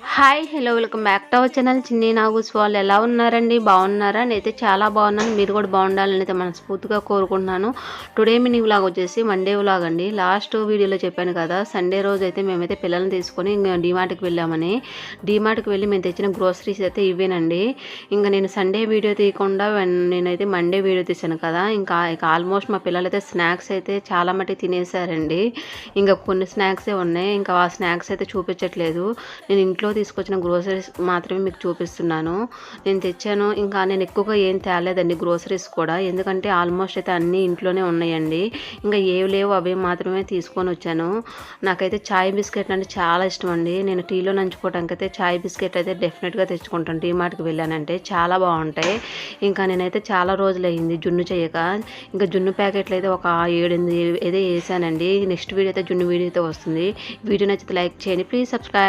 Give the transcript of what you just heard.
Hi hello welcome back to our channel. Chinni నాగూస్ వాళ్ళు ఎలా ఉన్నారండి? బాగున్నారా? నేనైతే చాలా బాగున్నాను. మీరు కూడా బాగుండాలని అయితే మనస్ఫూర్తిగా కోరుకుంటున్నాను. టుడే మినీ వ్లాగ్ వచ్చేసి మండే వ్లాగ్ అండి. లాస్ట్ వీడియోలో చెప్పాను కదా సండే రోజు అయితే మేమైతే పిల్లల్ని తీసుకొని ఇంకా డీమార్ట్కి వెళ్ళామని. డీమార్ట్కి వెళ్ళి మేము తెచ్చిన గ్రోసరీస్ అయితే ఇవేనండి. ఇంకా నేను సండే వీడియో తీయకుండా నేనైతే మండే వీడియో తీశాను కదా ఇంకా ఇక ఆల్మోస్ట్ మా పిల్లలైతే స్నాక్స్ అయితే చాలా మట్టి తినేసారండి. ఇంకా కొన్ని స్నాక్సే ఉన్నాయి. ఇంకా ఆ స్నాక్స్ అయితే చూపించట్లేదు. నేను ఇంట్లో తీసుకొచ్చిన గ్రోసరీస్ మాత్రమే మీకు చూపిస్తున్నాను. నేను తెచ్చాను. ఇంకా నేను ఎక్కువగా ఏం తేలేదండి గ్రోసరీస్ కూడా. ఎందుకంటే ఆల్మోస్ట్ అయితే అన్నీ ఇంట్లోనే ఉన్నాయండి. ఇంకా ఏవి లేవు అవి మాత్రమే తీసుకొని వచ్చాను. నాకైతే చాయ్ బిస్కెట్ అంటే చాలా ఇష్టం అండి. నేను టీలో నంచుకోవడానికి అయితే చాయ్ బిస్కెట్ అయితే డెఫినెట్గా తెచ్చుకుంటాను. డీమార్ట్కి వెళ్ళానంటే చాలా బాగుంటాయి. ఇంకా నేనైతే చాలా రోజులు అయింది జున్ను చేయక. ఇంకా జున్ను ప్యాకెట్లు అయితే ఒక ఏడెనిమిది అయితే వేసానండి. నెక్స్ట్ వీడియో అయితే జున్ను వీడియో అయితే వస్తుంది. వీడియో నచ్చితే లైక్ చేయండి. Please subscribe